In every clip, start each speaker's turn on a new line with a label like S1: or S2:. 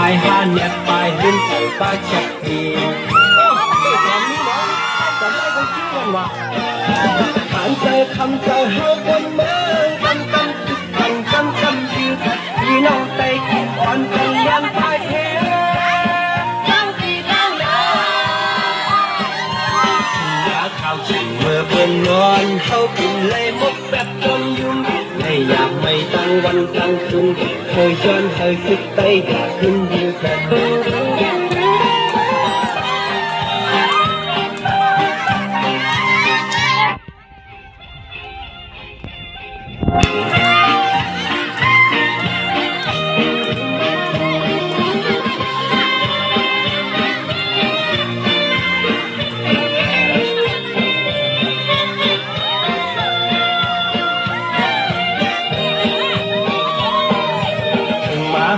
S1: ไปหาเนี่ยไปลืมใส่ป้าชักทีโอ้ยแถมนี้นะจำได้คนชื่อกันว่าผ่านใจคำใจเฮาบนเมืองกำกำทุกคำกำกำยืดพี่น้องไปกินอ่อนกันยันตายเทตั้งปีตั้งยาอยากเข้าชิงเมื่อเปินนอนเขากินเลยมกแบบจ ไม่ตั้งวันตั้งคืนเคยชวนเคยคิดไปอยากขึ้นดีกันถึ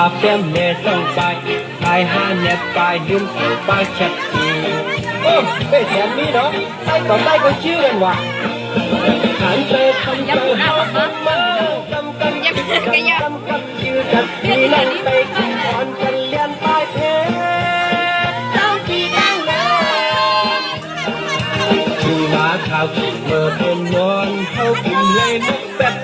S1: อาเปียมเนต้องไปไปหาเนี่ปไปยืมไปชัดทีเอ้เป็นแถมนี้เนาะไอ้ต่อไปก็ชื่อกันว่ะขันเตอร์คำเตยคำมันคำคำยักษ์คำคำชื่อกันทีนั่นไปกินก่อนกันเลียนไปเพต้องกี่ดังเลยคือมาข่าวเมื่อเป็นนอนเขากินเลยนกแบบ